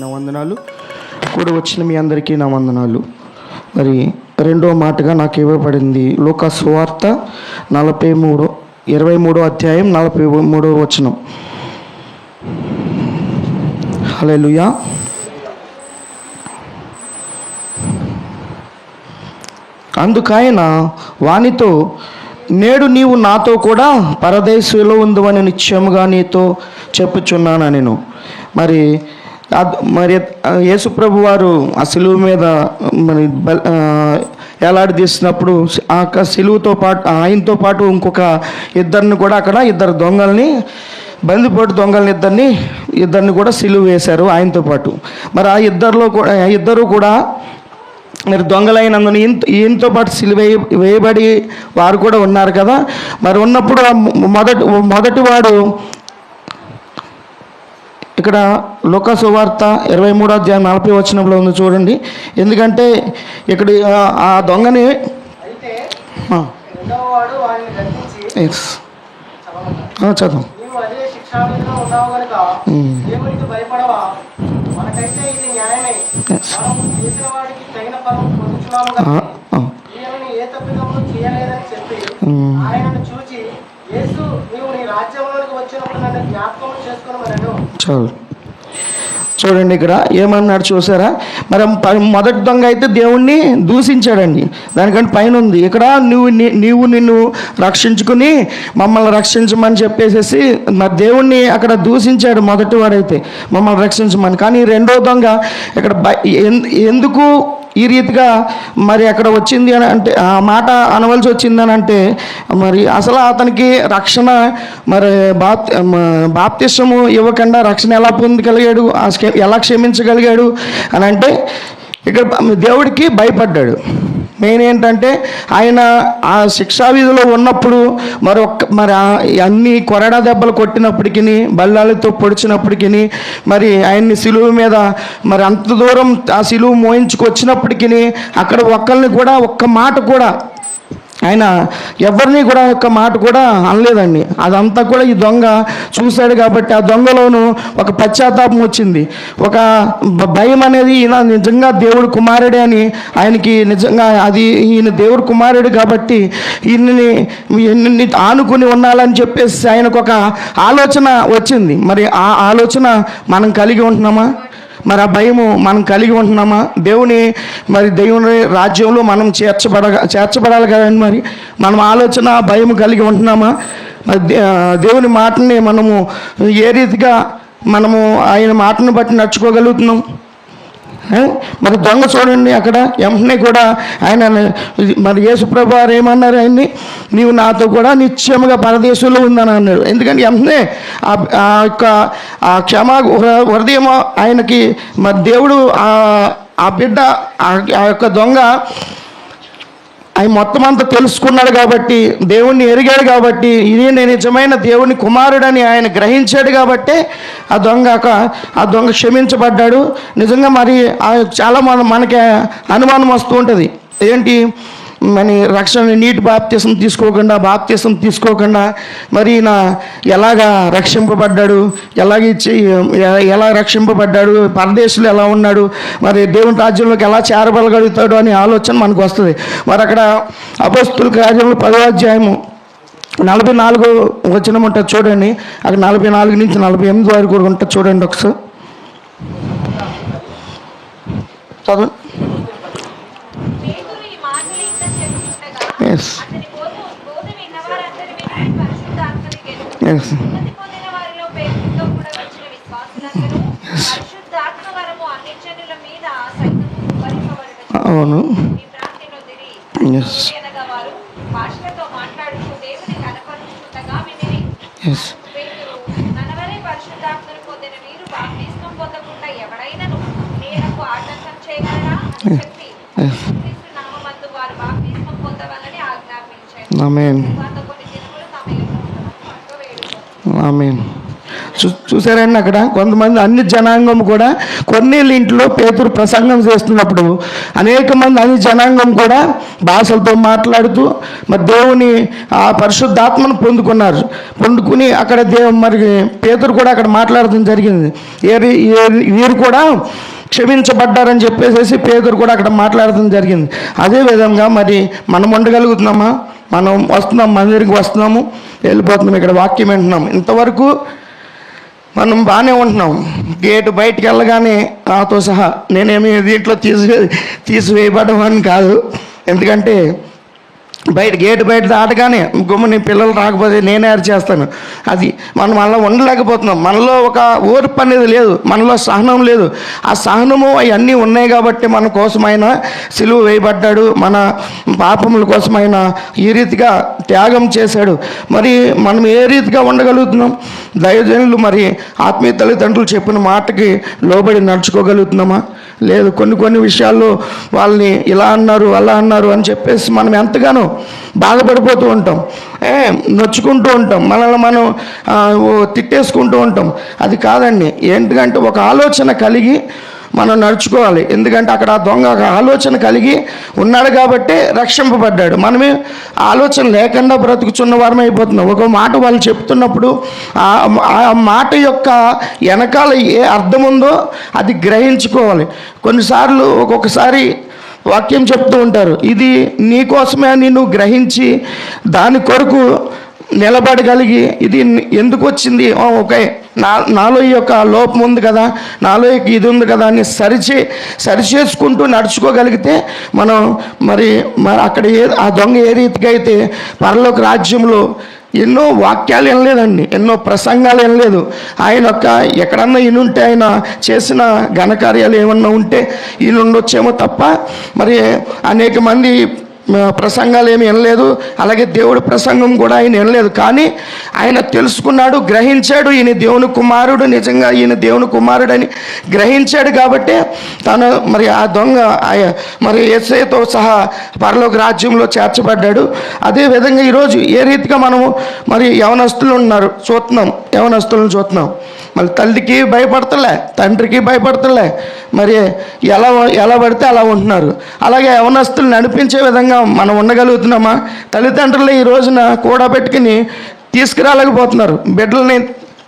నా వందనాలు. కూడా వచ్చిన మీ అందరికీ నా వందనాలు. మరి రెండో మాటగా నాకు ఇవ్వబడింది లోక సువార్త నలభై మూడు ఇరవై మూడో అధ్యాయం నలభై మూడో వచనం. హలో లుయా అందుకైన వానితో నేడు నీవు నాతో కూడా పరదేశంలో ఉందని నిశ్చయముగా నీతో చెప్పుచున్నాను నేను మరి మరి యేసుప్రభు వారు ఆ సిలువ మీద మరి బల్- ఆ, ఆ యొక్క సిలువతో పాటు ఆయనతో పాటు ఇంకొక ఇద్దరిని కూడా అక్కడ ఇద్దరు దొంగల్ని బందిపోటు దొంగల్ని ఇద్దరిని ఇద్దరిని కూడా సిలువు వేశారు ఆయనతో పాటు. మరి ఆ ఇద్దరిలో కూడా ఇద్దరు కూడా మరి దొంగలైనందున ఈయనతో పాటు సిలువ వేయబడి వారు కూడా ఉన్నారు కదా. మరి ఉన్నప్పుడు మొదటి మొదటి వాడు ఇక్కడ లోక సువార్త ఇరవై మూడో అధ్యాయం నలభై వచనంలో ఉంది చూడండి. ఎందుకంటే ఇక్కడ ఆ- దొంగని ఎస్ చదువు. నీవు అదే శిక్షావిధిలో ఉన్నావు గనుక ఉమ్, దేవునికి భయపడవా మనకైతే ఇది న్యాయమే ఎస్ మనము చేసిన వాడికి తగిన ఫలం పొందుతున్నాము ఆ, కాబట్టి ఆ, ఈయనని ఏ తప్పిదములు చేయలేదని చెప్పి ఉమ్, ఆయనను చూచి యేసు నీవు నీ రాజ్యంలోనికి వచ్చినప్పుడు నన్ను జ్ఞాపకం చేసుకుని మనను చాలు. చూడండి ఇక్కడ ఏమన్నాడు చూసారా? మరి ప- మొదటి దొంగ అయితే దేవుణ్ణి దూషించాడండి. దానికంటే పైన ఉంది. ఇక్కడ నువ్వు నీవు నిన్ను రక్షించుకుని మమ్మల్ని రక్షించమని చెప్పేసేసి మరి దేవుణ్ణి అక్కడ దూషించాడు మొదటి వాడైతే మమ్మల్ని రక్షించమని. కానీ రెండో దొంగ ఇక్కడ ఎందుకు ఈ రీతిగా మరి అక్కడ వచ్చింది అని అంటే ఆ మాట అనవలసి వచ్చిందని అంటే మరి అసలు అతనికి రక్షణ మరి బాప్ బాప్తిష్టము ఇవ్వకుండా రక్షణ ఎలా పొందగలిగాడు ఆ ఎలా క్షమించగలిగాడు అని అంటే ఇక్కడ దేవుడికి భయపడ్డాడు. మెయిన్ ఏంటంటే ఆయన ఆ శిక్షా విధిలో ఉన్నప్పుడు మరి ఒక్క మరి అన్ని కొరడా దెబ్బలు కొట్టినప్పటికీ బల్లాలతో పొడిచినప్పటికీ మరి ఆయన్ని సిలువ మీద మరి అంత దూరం ఆ సిలువ మోయించుకొచ్చినప్పటికీ అక్కడ ఒక్కరిని కూడా ఒక్క మాట కూడా ఆయన ఎవరిని కూడా ఒక్క మాట కూడా అనలేదండి. అదంతా కూడా ఈ దొంగ చూశాడు కాబట్టి ఆ దొంగలోను ఒక పశ్చాత్తాపం వచ్చింది. ఒక భయం అనేది ఈయన నిజంగా దేవుడు కుమారుడే అని ఆయనకి నిజంగా అది ఈయన దేవుడు కుమారుడు కాబట్టి ఈయన్ని ఈయన్ని ఆనుకుని ఉండాలని చెప్పేసి ఆయనకు ఒక ఆలోచన వచ్చింది. మరి ఆ ఆలోచన మనం కలిగి ఉంటున్నామా? మరి ఆ భయము మనం కలిగి ఉంటున్నామా? దేవుని మరి దేవుని రాజ్యంలో మనం చేర్చబడ చేర్చబడాలి కదండి మరి. మనం ఆలోచన భయం కలిగి ఉంటున్నామా? మరి దేవుని మాటని మనము ఏ రీతిగా మనము ఆయన మాటను బట్టి నడుచుకోగలుగుతున్నాం? మరి దొంగ చూడండి అక్కడ. వెంటనే కూడా ఆయన మరి యేసుప్రభు వారు ఏమన్నారు? ఆయన్ని నీవు నాతో కూడా నిత్యముగా పరదేశంలో ఉందని అన్నాడు. ఎందుకంటే వెంటనే ఆ ఆ యొక్క ఆ క్షమా హృదయం ఆయనకి మరి దేవుడు ఆ బిడ్డ ఆ యొక్క దొంగ ఆయన మొత్తం అంతా తెలుసుకున్నాడు కాబట్టి దేవుణ్ణి ఎరిగాడు కాబట్టి ఇది నేను నిజమైన దేవుని కుమారుడని ఆయన గ్రహించాడు కాబట్టే ఆ దొంగ ఆ దొంగ క్షమించబడ్డాడు. నిజంగా మరి ఆ చాలా మన మనకి అనుమానం వస్తూ ఉంటుంది. ఏంటి? మరి రక్షణ నీటి బాప్తీసం తీసుకోకుండా బాప్తీసం తీసుకోకుండా మరి నా ఎలాగా రక్షింపబడ్డాడు? ఎలాగ ఎలా రక్షింపబడ్డాడు? పరదేశంలో ఎలా ఉన్నాడు? మరి దేవుని రాజ్యంలోకి ఎలా చేరబలగలుగుతాడు అనే ఆలోచన మనకు వస్తుంది. మరి అక్కడ అపస్తుల కార్యంలో పదవాధ్యాయము నలభై నాలుగు వచనం ఉంటుంది చూడండి. అక్కడ నలభై నాలుగు నుంచి నలభై ఎనిమిది వరకు కూడా ఉంటుంది చూడండి ఒకసారి. చదువు పేతురు ఈ మాటలు ఇంకా చెప్పుచుండగా ఎస్ అతని బోధ బోధ విన్నవారందరి మీద పరిశుద్ధాత్మ దిగెను. ఎస్ సున్నతి పొందిన వారిలో పేతురుతో కూడా వచ్చిన విశ్వాసులందరూ పరిశుద్ధాత్మ వరము అన్ని జనుల మీద కుమ్మరింపబడుటచే అవును. ఎస్ ఎస్ ఆమెన్ ఆమెన్ చూ చూసారండి అక్కడ? కొంతమంది అన్ని జనాంగం కూడా కొన్ని ఇంట్లో పేతురు ప్రసంగం చేస్తున్నప్పుడు అనేక మంది అన్ని జనాంగం కూడా భాషలతో మాట్లాడుతూ మరి దేవుని ఆ పరిశుద్ధాత్మను పొందుకున్నారు. పొందుకుని అక్కడ దేవు మరి పేతురు కూడా అక్కడ మాట్లాడడం జరిగింది. ఏరి వీరు కూడా క్షమించబడ్డారని చెప్పేసి పేదరు కూడా అక్కడ మాట్లాడడం జరిగింది. అదే విధంగా మరి మనం ఉండగలుగుతున్నామా? మనం వస్తున్నాం మందిరికి వస్తున్నాము వెళ్ళిపోతున్నాం ఇక్కడ వాక్యం వింటున్నాం. ఇంతవరకు మనం బాగానే ఉంటున్నాం. గేటు బయటికి వెళ్ళగానే నాతో సహా నేనేమి దీంట్లో తీసి తీసివేయబడమని కాదు. ఎందుకంటే బయట గేటు బయట దాటగానే గుమ్మని పిల్లలు రాకపోతే నేనే చేస్తాను. అది మనం మనలో ఉండలేకపోతున్నాం. మనలో ఒక ఓర్పు అనేది లేదు. మనలో సహనం లేదు. ఆ సహనము అవన్నీ ఉన్నాయి కాబట్టి మన కోసమైన సిలువ వేయబడ్డాడు. మన పాపముల కోసమైన ఈ రీతిగా త్యాగం చేశాడు. మరి మనం ఏ రీతిగా ఉండగలుగుతున్నాం? దైవజనులు మరి ఆత్మీయ తల్లిదండ్రులు చెప్పిన మాటకి లోబడి నడుచుకోగలుగుతున్నామా? లేదు. కొన్ని కొన్ని విషయాల్లో వాళ్ళని ఇలా అన్నారు అలా అన్నారు అని చెప్పేసి మనం ఎంతగానో బాధపడిపోతూ ఉంటాం. ఏ నొచ్చుకుంటూ ఉంటాం. మనల్ని మనం తిట్టేసుకుంటూ ఉంటాం. అది కాదండి. ఏంటంటే ఒక ఆలోచన కలిగి మనం నడుచుకోవాలి. ఎందుకంటే అక్కడ ఆ దొంగ ఒక ఆలోచన కలిగి ఉన్నాడు కాబట్టి రక్షింపబడ్డాడు. మనమే ఆలోచన లేకుండా బ్రతుకుచున్న వారం అయిపోతున్నాం. ఒక మాట వాళ్ళు చెప్తున్నప్పుడు ఆ మాట యొక్క వెనకాల ఏ అర్థం ఉందో అది గ్రహించుకోవాలి. కొన్నిసార్లు ఒక్కొక్కసారి వాక్యం చెప్తూ ఉంటారు ఇది నీ కోసమే అని నువ్వు గ్రహించి దాని కొరకు నిలబడగలిగి ఇది ఎందుకు వచ్చింది? ఓకే నా నాలో ఈ యొక్క లోపం ఉంది కదా నాలో ఇది ఉంది కదా అని సరిచే సరిచేసుకుంటూ నడుచుకోగలిగితే మనం మరి మరి అక్కడ ఏ ఆ దొంగ ఏ రీతిగా అయితే పరలోక రాజ్యంలో ఎన్నో వాక్యాలు వినలేదండి ఎన్నో ప్రసంగాలు వినలేదు. ఆయన యొక్క ఎక్కడన్నా ఈయనుంటే ఆయన చేసిన ఘనకార్యాలు ఏమన్నా ఉంటే ఈయన ఉండొచ్చేమో తప్ప మరి అనేక మంది ప్రసంగాలు ఏమి వినలేదు. అలాగే దేవుడి ప్రసంగం కూడా ఆయన వినలేదు. కానీ ఆయన తెలుసుకున్నాడు గ్రహించాడు ఈయన దేవుని కుమారుడు నిజంగా ఈయన దేవుని కుమారుడని గ్రహించాడు కాబట్టి తను మరి ఆ దొంగ ఆయ- మరి ఎస్ఐతో సహా పరలోక రాజ్యంలో చేర్చబడ్డాడు. అదే విధంగా ఈరోజు ఏ రీతిగా మనము మరి యవనస్తులు ఉన్నారు చూస్తున్నాం యవనస్తులను చూస్తున్నాం. మళ్ళీ తల్లికి భయపడతలే తండ్రికి భయపడతలే. మరి ఎలా ఎలా పడితే అలా ఉంటున్నారు. అలాగే యవనస్తులు నడిపించే విధంగా మనం ఉండగలుగుతున్నామా? తల్లిదండ్రులు ఈ రోజున కూడబెట్టుకుని తీసుకురాలేకపోతున్నారు. బిడ్డల్ని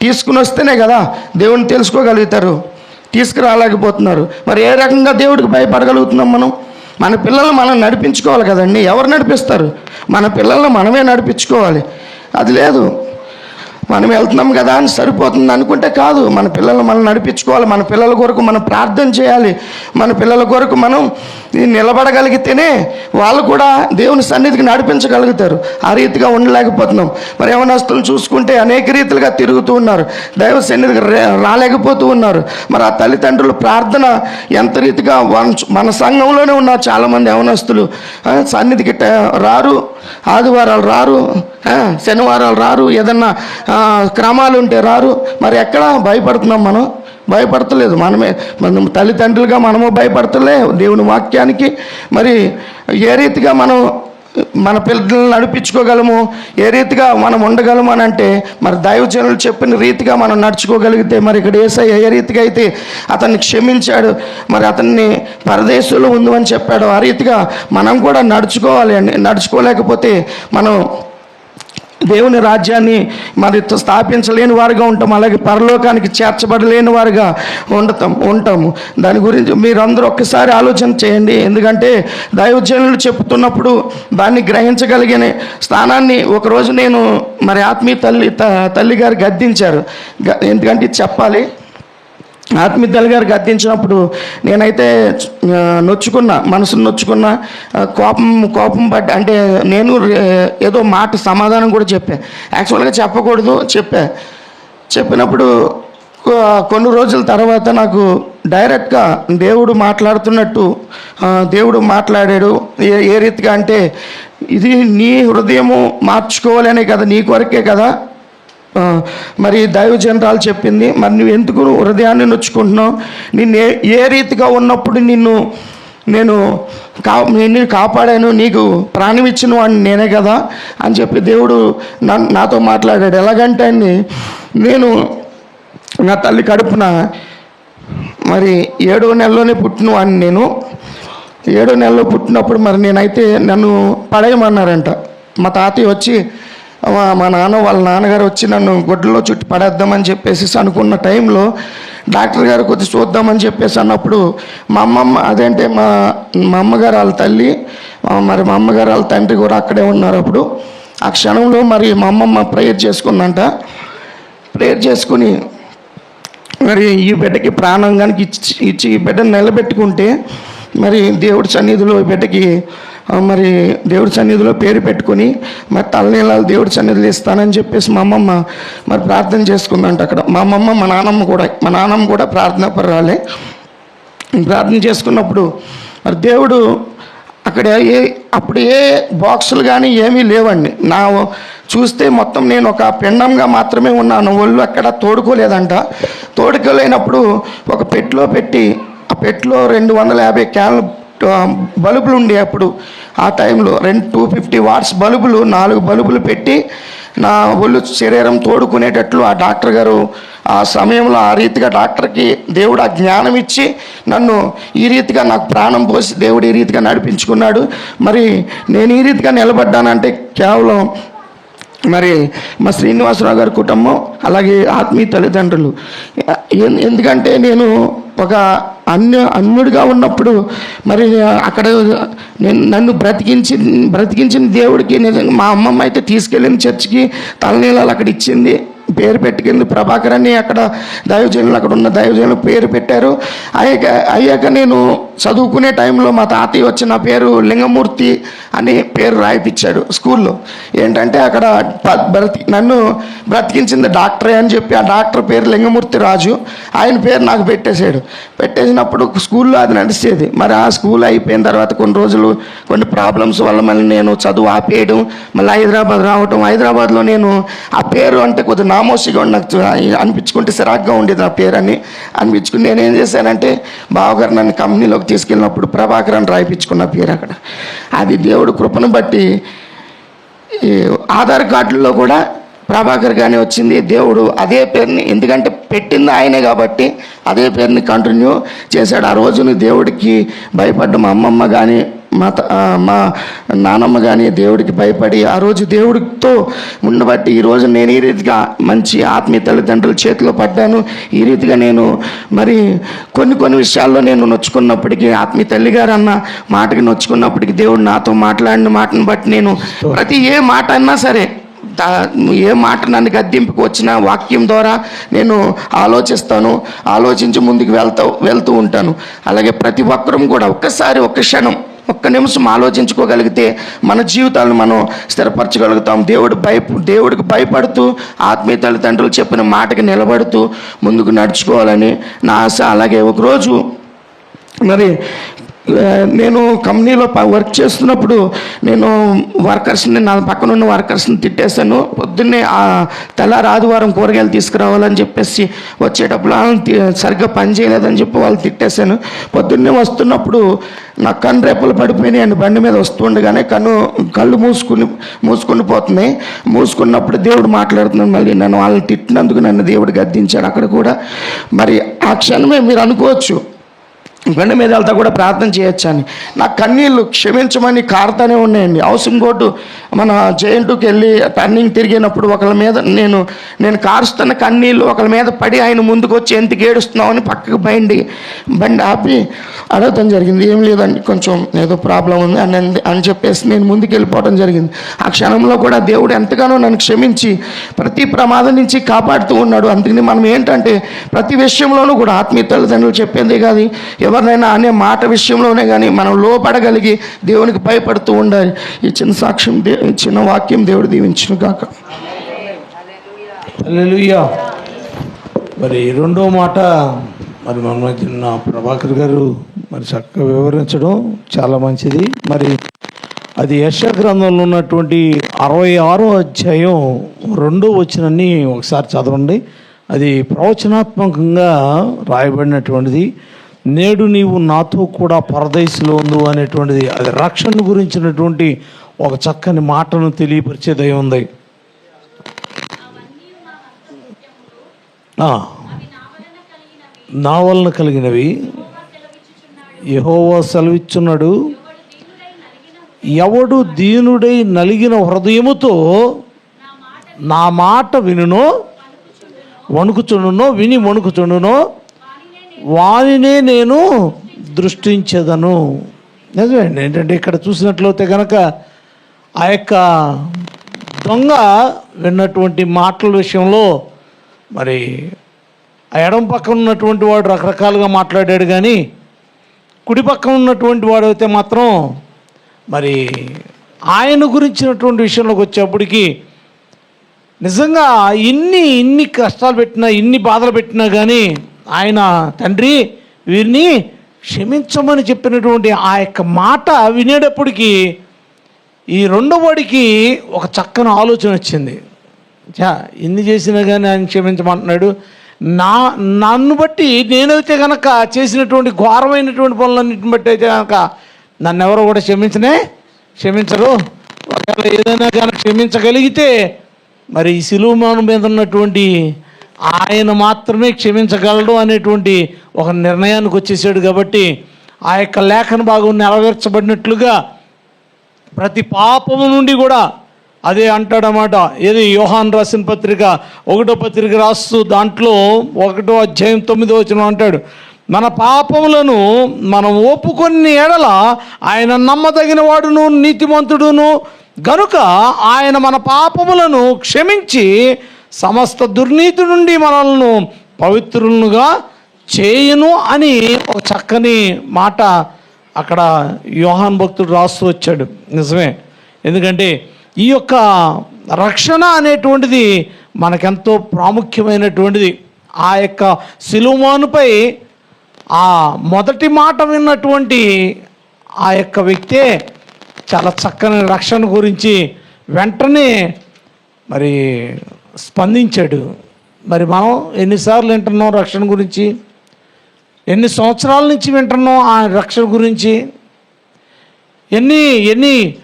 తీసుకుని వస్తేనే కదా దేవుని తెలుసుకోగలుగుతారు. తీసుకురాలేకపోతున్నారు. మరి ఏ రకంగా దేవుడికి భయపడగలుగుతున్నాం మనం? మన పిల్లల్ని మనం నడిపించుకోవాలి కదండి. ఎవరు నడిపిస్తారు? మన పిల్లల్ని మనమే నడిపించుకోవాలి. అది లేదు. మనం వెళ్తున్నాం కదా అని సరిపోతుంది అనుకుంటే కాదు. మన పిల్లలు మనం నడిపించుకోవాలి. మన పిల్లల కొరకు మనం ప్రార్థన చేయాలి. మన పిల్లల కొరకు మనం నిలబడగలిగితేనే వాళ్ళు కూడా దేవుని సన్నిధికి నడిపించగలుగుతారు. ఆ రీతిగా ఉండలేకపోతున్నాం. మరి యవనస్తులు చూసుకుంటే అనేక రీతిలుగా తిరుగుతూ ఉన్నారు. దైవ సన్నిధికి రే- రాలేకపోతూ ఉన్నారు. మరి ఆ తల్లిదండ్రుల ప్రార్థన ఎంత రీతిగా మన సంఘంలోనే ఉన్నారు చాలామంది యవనస్తులు. సన్నిధికి రారు. ఆదివారాలు రారు. శనివారాలు రారు. ఏదన్నా క్రమాలు ఉంటే రారు. మరి ఎక్కడ భయపడుతున్నాం మనం? భయపడతలేదు. మనమే మనం తల్లిదండ్రులుగా మనము భయపడతలే దేవుని వాక్యానికి. మరి ఏ రీతిగా మనం మన పిల్లల్ని నడిపించుకోగలము? ఏ రీతిగా మనం ఉండగలము అని అంటే మరి దైవజనులు చెప్పిన రీతిగా మనం నడుచుకోగలిగితే మరి ఇక్కడ ఏసై ఏ రీతిగా అయితే అతన్ని క్షమించాడు మరి అతన్ని పరదేశంలో ఉందని చెప్పాడు ఆ రీతిగా మనం కూడా నడుచుకోవాలి అండి నడుచుకోలేకపోతే మనం దేవుని రాజ్యాన్ని మరి స్థాపించలేని వారుగా ఉంటాం అలాగే పరలోకానికి చేర్చబడలేని వారుగా ఉండతాం ఉంటాము. దాని గురించి మీరందరూ ఒక్కసారి ఆలోచన చేయండి. ఎందుకంటే దైవజనులు చెప్తున్నప్పుడు దాన్ని గ్రహించగలిగిన స్థానాన్ని ఒకరోజు నేను మరి ఆత్మీయ తల్లి త- తల్లి గారు గద్దించారు ఎందుకంటే చెప్పాలి. ఆత్మీయతలు గారు గద్దించినప్పుడు నేనైతే నొచ్చుకున్నా మనసును నొచ్చుకున్నా కోపం కోపం పట్టి అంటే నేను ఏదో మాట సమాధానం కూడా చెప్పా. యాక్చువల్గా చెప్పకూడదు చెప్పా. చెప్పినప్పుడు కొన్ని రోజుల తర్వాత నాకు డైరెక్ట్గా దేవుడు మాట్లాడుతున్నట్టు దేవుడు మాట్లాడాడు. ఏ ఏ రీతిగా అంటే ఇది నీ హృదయము మార్చుకోవాలనే కదా నీ కొరకే కదా? మరి దైవజనరాలు చెప్పింది మరి నువ్వు ఎందుకు హృదయాన్ని నొచ్చుకుంటున్నావు? నిన్ను ఏ ఏ రీతిగా ఉన్నప్పుడు నిన్ను నేను కా నిన్ను కాపాడాను నీకు ప్రాణం ఇచ్చిన వాడిని నేనే కదా? అని చెప్పి దేవుడు నా నాతో మాట్లాడాడు. ఎలాగంటే అని నేను నా తల్లి కడుపున మరి ఏడో నెలలోనే పుట్టిన వాడిని నేను. ఏడో నెలలో పుట్టినప్పుడు మరి నేనైతే నన్ను పడేయమన్నారంట. మా తాతయ్య వచ్చి మా- నాన్న వాళ్ళ నాన్నగారు వచ్చి నన్ను గొడ్డలో చుట్టి పడేద్దామని చెప్పేసి అనుకున్న టైంలో డాక్టర్ గారు కొద్ది చూద్దామని చెప్పేసి అన్నప్పుడు మా అమ్మమ్మ అదేంటే మా మా అమ్మగారు వాళ్ళ తల్లి మరి మా అమ్మగారు వాళ్ళ తండ్రి కూడా అక్కడే ఉన్నారు అప్పుడు. ఆ క్షణంలో మరి మా అమ్మమ్మ ప్రేయర్ చేసుకుందంట. ప్రేయర్ చేసుకుని మరి ఈ బిడ్డకి ప్రాణం కనుక ఇచ్చి ఇచ్చి ఈ బిడ్డను నిలబెట్టుకుంటే మరి దేవుడి సన్నిధిలో ఈ బిడ్డకి మరి దేవుడి సన్నిధిలో పేరు పెట్టుకొని మరి తలనీళ్ళాలు దేవుడి సన్నిధిలో ఇస్తానని చెప్పేసి మా అమ్మమ్మ మరి ప్రార్థన చేసుకుందంట అక్కడ. మా అమ్మమ్మ మా నాన్నమ్మ కూడా మా నాన్నమ్మ కూడా ప్రార్థన పర్రాలే. ప్రార్థన చేసుకున్నప్పుడు మరి దేవుడు అక్కడ ఏ అప్పుడు ఏ బాక్సులు కానీ ఏమీ లేవండి. నా చూస్తే మొత్తం నేను ఒక పిండంగా మాత్రమే ఉన్నాను. ఒళ్ళు అక్కడ తోడుకోలేదంట. తోడుకోలేనప్పుడు ఒక పెట్టిలో పెట్టి ఆ పెట్టిలో రెండు వందల యాభై క్యాన్లు బల్బులు ఉండే అప్పుడు ఆ టైంలో రెండు టూ ఫిఫ్టీ వాట్స్ బల్బులు నాలుగు బల్బులు పెట్టి నా ఒళ్ళు శరీరం తోడుకునేటట్లు ఆ డాక్టర్ గారు ఆ సమయంలో ఆ రీతిగా డాక్టర్కి దేవుడు ఆ జ్ఞానం ఇచ్చి నన్ను ఈ రీతిగా నాకు ప్రాణం పోసి దేవుడు ఈ రీతిగా నడిపించుకున్నాడు. మరి నేను ఈ రీతిగా నిలబడ్డానంటే కేవలం మరి మా శ్రీనివాసరావు గారి కుటుంబం అలాగే ఆత్మీయ తల్లిదండ్రులు. ఎందుకంటే నేను ఒక అన్య అన్యుడిగా ఉన్నప్పుడు మరి అక్కడ నేను నన్ను బ్రతికించి బ్రతికించిన దేవుడికి నిజంగా మా అమ్మమ్మ అయితే తీసుకెళ్ళిన చర్చికి తలనీళ్ళలు అక్కడ ఇచ్చింది. పేరు పెట్టుకుంది. ప్రభాకర్ అని అక్కడ దైవజనులు అక్కడ ఉన్న దైవజనులు పేరు పెట్టారు. అయ్యాక అయ్యాక నేను చదువుకునే టైంలో మా తాతయ్య వచ్చి నా పేరు లింగమూర్తి అని పేరు రాయిపించాడు స్కూల్లో. ఏంటంటే అక్కడ బ్రతి నన్ను బ్రతికించింది డాక్టరే అని చెప్పి ఆ డాక్టర్ పేరు లింగమూర్తి రాజు. ఆయన పేరు నాకు పెట్టేశాడు. పెట్టేసినప్పుడు స్కూల్లో అది నడిచేది. మరి ఆ స్కూల్ అయిపోయిన తర్వాత కొన్ని రోజులు కొన్ని ప్రాబ్లమ్స్ వల్ల మళ్ళీ నేను చదువు ఆపేయడం మళ్ళీ హైదరాబాద్ రావటం. హైదరాబాద్లో నేను ఆ పేరు అంటే కొద్దిగా నామోసిగా ఉండి నాకు అనిపించుకుంటే సిరాగ్గా ఉండేది నా పేరు అని అనిపించుకుని నేను ఏం చేశానంటే బావగారు నన్ను కంపెనీలోకి తీసుకెళ్ళినప్పుడు ప్రభాకర్ అని రాయిపించుకున్న పేరు అక్కడ. అది దేవుడు కృపను బట్టి ఈ ఆధార్ కార్డుల్లో కూడా ప్రభాకర్ గానే వచ్చింది. దేవుడు అదే పేరుని ఎందుకంటే పెట్టింది ఆయనే కాబట్టి అదే పేరుని కంటిన్యూ చేశాడు. ఆ రోజుని దేవుడికి భయపడ్డ మా అమ్మమ్మ కానీ మా మా నానమ్మ కానీ దేవుడికి భయపడి ఆ రోజు దేవుడితో ఉండబట్టి ఈరోజు నేను ఈ రీతిగా మంచి ఆత్మీయ తల్లిదండ్రుల చేతిలో పడ్డాను. ఈ రీతిగా నేను మరి కొన్ని కొన్ని విషయాల్లో నేను నొచ్చుకున్నప్పటికీ ఆత్మీయ తల్లిగారు అన్న మాటకి నొచ్చుకున్నప్పటికీ దేవుడు నాతో మాట్లాడిన మాటను బట్టి నేను ప్రతి ఏ మాట అన్నా సరే ఏ మాట నన్ను గద్దెంపుకు వచ్చిన వాక్యం ద్వారా నేను ఆలోచిస్తాను ఆలోచించి ముందుకు వెళ్తా వెళ్తూ ఉంటాను. అలాగే ప్రతి ఒక్కరం కూడా ఒక్కసారి ఒక్క క్షణం ఒక్క నిమిషం ఆలోచించుకోగలిగితే మన జీవితాలను మనం స్థిరపరచగలుగుతాం. దేవుడు భయ దేవుడికి భయపడుతూ ఆత్మీయ తల్లిదండ్రులు చెప్పిన మాటకి నిలబడుతూ ముందుకు నడుచుకోవాలని నా ఆశ. అలాగే ఒకరోజు మరి నేను కంపెనీలో ప- వర్క్ చేస్తున్నప్పుడు నేను వర్కర్స్ని నా పక్కన ఉన్న వర్కర్స్ని తిట్టేశాను. పొద్దున్నే ఆ తెల్లారి ఆదివారం కూరగాయలు తీసుకురావాలని చెప్పేసి వచ్చేటప్పుడు వాళ్ళని సరిగ్గా పని చేయలేదని చెప్పి వాళ్ళు తిట్టేశాను. పొద్దున్నే వస్తున్నప్పుడు నా కన్ను రేపలు పడిపోయినాయండి బండి మీద వస్తుండగానే కన్ను కళ్ళు మూసుకుని మూసుకుని పోతున్నాయి. మూసుకున్నప్పుడు దేవుడు మాట్లాడుతున్నాను మళ్ళీ నన్ను వాళ్ళని తిట్టినందుకు నన్ను దేవుడు గద్దించాడు అక్కడ కూడా. మరి ఆ క్షణమే మీరు అనుకోవచ్చు. బండి మీద వెళ్తా కూడా ప్రార్థన చేయొచ్చు అని. నా కన్నీళ్ళు క్షమించమని కారుతానే ఉన్నాయండి. హౌసింగ్ బోర్డు మన జేఎన్టూకి వెళ్ళి టర్నింగ్ తిరిగినప్పుడు ఒకళ్ళ మీద నేను నేను కారుస్తున్న కన్నీళ్ళు ఒకళ్ళ మీద పడి ఆయన ముందుకు వచ్చి ఎందుకు ఏడుస్తున్నావు అని పక్కకు బండి బండి ఆపి అడగటం జరిగింది. ఏం లేదండి కొంచెం ఏదో ప్రాబ్లం ఉంది అని అంది- అని చెప్పేసి నేను ముందుకు వెళ్ళిపోవడం జరిగింది. ఆ క్షణంలో కూడా దేవుడు ఎంతగానో నన్ను క్షమించి ప్రతి ప్రమాదం నుంచి కాపాడుతూ ఉన్నాడు. అందుకని మనం ఏంటంటే ప్రతి విషయంలోనూ కూడా ఆత్మీయ తల్లిదండ్రులు చెప్పేదే కాదు ఎవరినైనా అనే మాట విషయంలోనే కానీ మనం లోపడగలిగి దేవునికి భయపడుతూ ఉండాలి. ఈ చిన్న సాక్ష్యం ఈ చిన్న వాక్యం దేవుడు దీవించును కాక మరి రెండో మాట మరి మన మధ్య ప్రభాకర్ గారు మరి చక్కగా వివరించడం చాలా మంచిది. మరి అది యశ గ్రంథంలో ఉన్నటువంటి అరవై ఆరో అధ్యాయం రెండో వచనాన్ని ఒకసారి చదవండి. అది ప్రవచనాత్మకంగా రాయబడినటువంటిది. నేడు నీవు నాతో కూడా పరదేశంలో ఉండు అనేటువంటిది అది రక్షణ గురించినటువంటి ఒక చక్కని మాటను తెలియపరిచేదై ఉంది. నా వలన కలిగినవి. యహోవా సెలవిచ్చున్నాడు. ఎవడు దీనుడై నలిగిన హృదయముతో నా మాట వినునో వణుకుచుండునో విని వణుకుచుండునో వానినే నేను దృష్టించదను. నిజమేండి ఏంటంటే ఇక్కడ చూసినట్లయితే కనుక ఆ యొక్క దొంగ విన్నటువంటి మాటల విషయంలో మరి ఆ ఎడం పక్కన ఉన్నటువంటి వాడు రకరకాలుగా మాట్లాడాడు కానీ కుడి పక్కన ఉన్నటువంటి వాడు అయితే మాత్రం మరి ఆయన గురించినటువంటి విషయంలోకి వచ్చేప్పటికి నిజంగా ఇన్ని ఇన్ని కష్టాలు పెట్టినా ఇన్ని బాధలు పెట్టినా కానీ ఆయన తండ్రి వీరిని క్షమించమని చెప్పినటువంటి ఆ యొక్క మాట వినేటప్పటికీ ఈ రెండో వాడికి ఒక చక్కని ఆలోచన వచ్చింది. చా ఎన్ని చేసినా కానీ ఆయన క్షమించమంటున్నాడు. నా నన్ను బట్టి నేనైతే కనుక చేసినటువంటి ఘోరమైనటువంటి పనులన్నింటిని బట్టి అయితే కనుక నన్ను ఎవరో కూడా క్షమించనే క్షమించరు. ఒకవేళ ఏదైనా కనుక క్షమించగలిగితే మరి ఈ సిలువమానం మీద ఉన్నటువంటి ఆయన మాత్రమే క్షమించగలడు అనేటువంటి ఒక నిర్ణయానికి వచ్చేసాడు కాబట్టి ఆ యొక్క లేఖన భాగం నెరవేర్చబడినట్లుగా ప్రతి పాపము నుండి కూడా అదే అంటాడనమాట ఏది? యోహాన్ రాసిన పత్రిక ఒకటో పత్రిక రాస్తూ దాంట్లో ఒకటో అధ్యాయం తొమ్మిదో వచ్చిన అంటాడు. మన పాపములను మనం ఒప్పుకొని ఎడల ఆయన నమ్మదగిన వాడును నీతిమంతుడును గనుక ఆయన మన పాపములను క్షమించి సమస్త దుర్నీతి నుండి మనల్ని పవిత్రులుగా చేయను అని ఒక చక్కని మాట అక్కడ యోహాన్ భక్తుడు రాస్తూ వచ్చాడు. నిజమే. ఎందుకంటే ఈ యొక్క రక్షణ అనేటువంటిది మనకెంతో ప్రాముఖ్యమైనటువంటిది. ఆ యొక్క సిలుమానుపై ఆ మొదటి మాట విన్నటువంటి ఆ యొక్క వ్యక్తే చాలా చక్కని రక్షణ గురించి వెంటనే మరి స్పందించాడు. మరి మనం ఎన్నిసార్లు వింటున్నాం రక్షణ గురించి? ఎన్ని సంవత్సరాల నుంచి వింటున్నాం ఆ రక్షణ గురించి? ఎన్ని ఎన్ని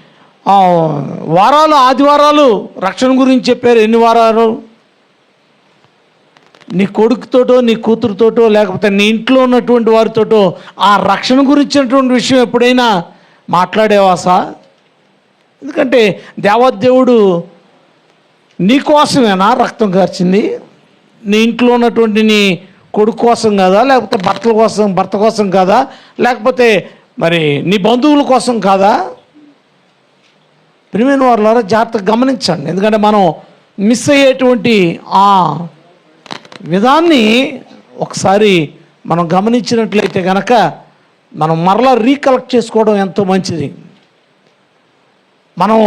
వారాలు ఆదివారాలు రక్షణ గురించి చెప్పారు? ఎన్ని వారాలు? నీ కొడుకుతోటో నీ కూతురుతోటో లేకపోతే నీ ఇంట్లో ఉన్నటువంటి వారితోటో ఆ రక్షణ గురించినటువంటి విషయం ఎప్పుడైనా మాట్లాడేవాసా ఎందుకంటే దేవదేవుడు నీకోసమేనా రక్తం కార్చింది? నీ ఇంట్లో ఉన్నటువంటి నీ కొడుకు కోసం కాదా? లేకపోతే భర్తల కోసం భర్త కోసం కాదా? లేకపోతే మరి నీ బంధువుల కోసం కాదా? ప్రిమైన వారులారా జాగ్రత్తగా గమనించండి. ఎందుకంటే మనం మిస్ అయ్యేటువంటి ఆ విధాన్ని ఒకసారి మనం గమనించినట్లయితే కనుక మనం మరలా రీకలెక్ట్ చేసుకోవడం ఎంతో మంచిది. మనం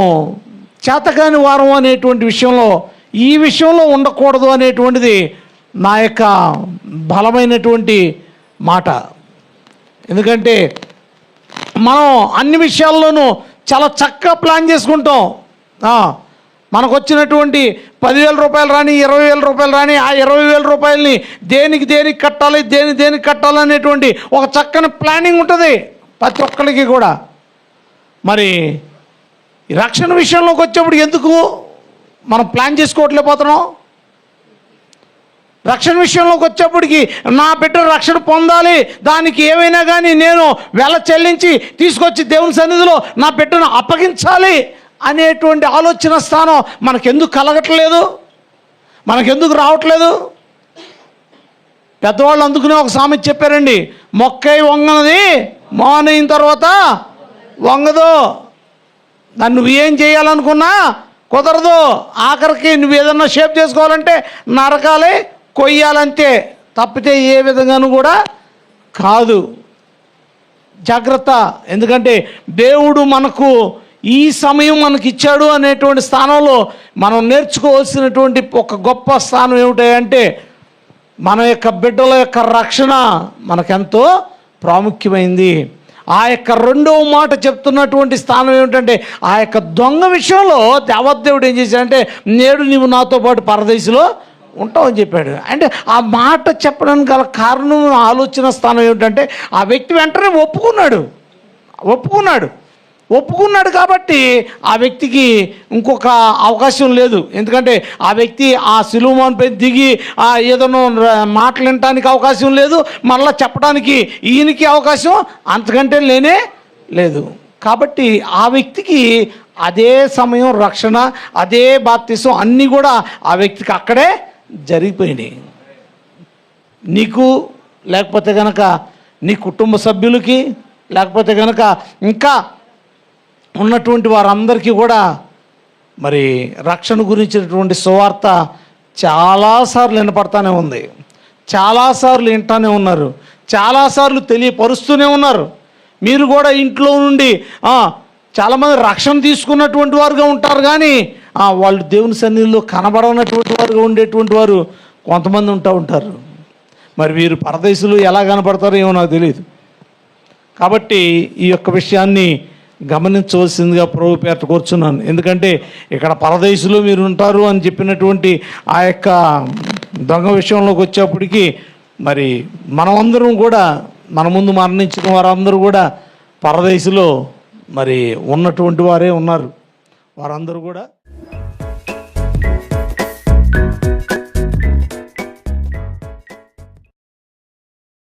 చేతకాని వారం అనేటువంటి విషయంలో ఈ విషయంలో ఉండకూడదు అనేటువంటిది నా యొక్క బలమైనటువంటి మాట. ఎందుకంటే మనం అన్ని విషయాల్లోనూ చాలా చక్కగా ప్లాన్ చేసుకుంటాం. మనకు వచ్చినటువంటి పదివేల రూపాయలు రాని ఇరవై వేల రూపాయలు రాని ఆ ఇరవై వేల రూపాయలని దేనికి దేనికి కట్టాలి దేని దేనికి కట్టాలి అనేటువంటి ఒక చక్కని ప్లానింగ్ ఉంటుంది ప్రతి ఒక్కరికి కూడా. మరి ఈ రక్షణ విషయంలోకి వచ్చేప్పుడు ఎందుకు మనం ప్లాన్ చేసుకోవట్లేకపోతున్నాం? రక్షణ విషయంలోకి వచ్చేప్పటికి నా బిడ్డ రక్షణ పొందాలి దానికి ఏమైనా కానీ నేను వెల చెల్లించి తీసుకొచ్చి దేవుని సన్నిధిలో నా బిడ్డను అప్పగించాలి అనేటువంటి ఆలోచన స్థానం మనకెందుకు కలగట్లేదు? మనకెందుకు రావట్లేదు? పెద్దవాళ్ళు అందుకునే ఒక సామెత చెప్పారండి మొక్కై వంగనది మానైన తర్వాత వంగదు. నన్ను నువ్వు ఏం చేయాలనుకున్నా కుదరదు. ఆఖరికి నువ్వు ఏదన్నా షేప్ చేసుకోవాలంటే నరకాలి కొయ్యాలంతే. తప్పితే ఏ విధంగానూ కూడా కాదు. జాగ్రత్త. ఎందుకంటే దేవుడు మనకు ఈ సమయం మనకి ఇచ్చాడు అనేటువంటి స్థానంలో మనం నేర్చుకోవాల్సినటువంటి ఒక గొప్ప స్థానం ఏమిటంటే మన యొక్క బిడ్డల యొక్క రక్షణ మనకెంతో ప్రాముఖ్యమైంది. ఆ యొక్క రెండవ మాట చెప్తున్నటువంటి స్థానం ఏమిటంటే ఆ యొక్క దొంగ విషయంలో దేవదేవుడు ఏం చేశాడంటే నేడు నీవు నాతో పాటు పరదేశిలో ఉంటావని చెప్పాడు. అంటే ఆ మాట చెప్పడానికి గల కారణం ఆలోచన స్థానం ఏమిటంటే ఆ వ్యక్తి వెంటనే ఒప్పుకున్నాడు. ఒప్పుకున్నాడు. ఒప్పుకున్నాడు కాబట్టి ఆ వ్యక్తికి ఇంకొక అవకాశం లేదు. ఎందుకంటే ఆ వ్యక్తి ఆ సిలువమాన్పై దిగి ఆ ఏదైనా మాటలు వినటానికి అవకాశం లేదు మళ్ళీ చెప్పడానికి ఈయనకి అవకాశం అంతకంటే లేనే లేదు. కాబట్టి ఆ వ్యక్తికి అదే సమయం రక్షణ అదే బాప్తిసం అన్నీ కూడా ఆ వ్యక్తికి అక్కడే జరిగిపోయినాయి. నీకు లేకపోతే కనుక నీ కుటుంబ సభ్యులకి లేకపోతే కనుక ఇంకా ఉన్నటువంటి వారందరికీ కూడా మరి రక్షణ గురించినటువంటి సువార్త చాలాసార్లు వినపడతానే ఉంది. చాలాసార్లు వింటానే ఉన్నారు. చాలాసార్లు తెలియపరుస్తూనే ఉన్నారు. మీరు కూడా ఇంట్లో నుండి చాలామంది రక్షణ తీసుకున్నటువంటి వారుగా ఉంటారు కానీ వాళ్ళు దేవుని సన్నిధిలో కనబడనటువంటి వారుగా ఉండేటువంటి వారు కొంతమంది ఉంటా ఉంటారు. మరి వీరు పరదేశులు ఎలా కనపడతారో ఏమో నాకు తెలియదు కాబట్టి ఈ యొక్క విషయాన్ని గమనించవలసిందిగా ప్రభు పేట కూర్చున్నాను. ఎందుకంటే ఇక్కడ పరదేశులు మీరు ఉంటారు అని చెప్పినటువంటి ఆ యొక్క దొంగ విషయంలోకి వచ్చేప్పటికీ మరి మనమందరం కూడా మన ముందు మరణించిన వారందరూ కూడా పరదేశులో మరి ఉన్నటువంటి వారే ఉన్నారు. వారందరూ కూడా